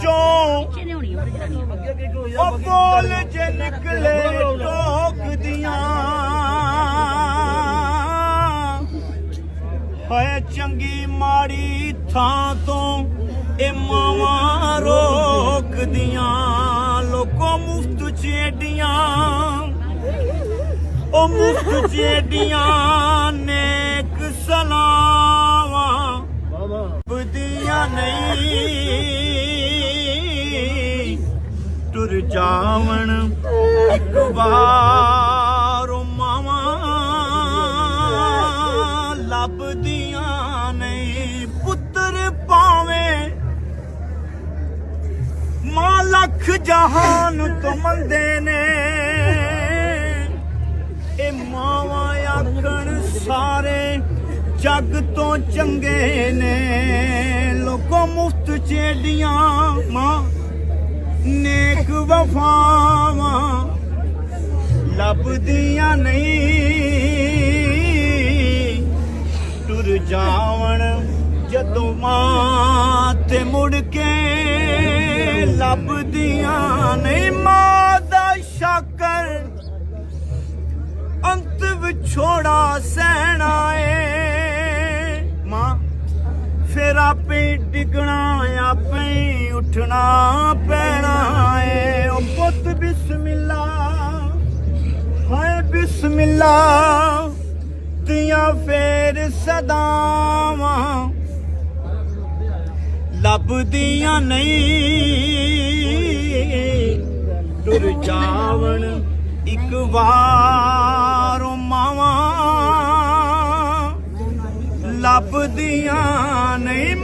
ਚੋਂ ਉਹ ਬੋਲ ਜੇ ਨਿਕਲੇ ਟੋਕਦੀਆਂ ਹੋਏ ਚੰਗੀ ਮਾੜੀ ਥਾਂ ਤੋਂ ਇਹ ਮਾਵਾਂ ਰੋਕਦੀਆਂ, ਲੋਕੋ ਮੁਫਤ ਚ ਉਹ ਮੁਫਤ ਚ ਜਾਵਣ ਇੱਕ ਵਾਰ ਉਹ ਮਾਵਾਂ ਲੱਭਦੀਆਂ ਨਹੀਂ। ਪੁੱਤਰ ਪਾਵੇਂ ਮਾਂ ਲੱਖ ਜਹਾਨ ਤੋਂ ਮੰਦੇ ਨੇ, ਇਹ ਮਾਵਾਂ ਆਖਣ ਸਾਰੇ ਜੱਗ ਤੋਂ ਚੰਗੇ ਨੇ। ਲੋਕੋ ਮੁਫਤ ਚੇਡੀਆਂ ਮਾਂ ਨੇਕ ਵਫਾਵਾਂ ਲੱਭਦੀਆਂ ਨਹੀਂ। ਟੁਰ ਜਾਵਣ ਜਦੋਂ ਮਾਂ ਤੇ ਮੁੜ ਕੇ ਲੱਭਦੀਆਂ ਨਹੀਂ। ਮਾਂ ਦਾ ਸ਼ਾਕਰ ਅੰਤ ਵਿਛੋੜਾ ਸਹਿਣਾ ਏ। ਮਾਂ, ਫਿਰ ਆਪੇ ਡਿਗਣਾ, ਆਪੇ ਉੱਠਣਾ ਪੈਣਾ। ਬਿਸਮਿਲ੍ਲਾ ਤੀਆਂ ਫੇਰ ਸਦਾਵਾਂ। ਲੱਭਦੀਆਂ ਨਹੀਂ ਟੁਰ ਜਾਵਣ ਇੱਕ ਵਾਰ ਮਾਵਾਂ। ਲੱਭਦੀਆਂ ਨਹੀਂ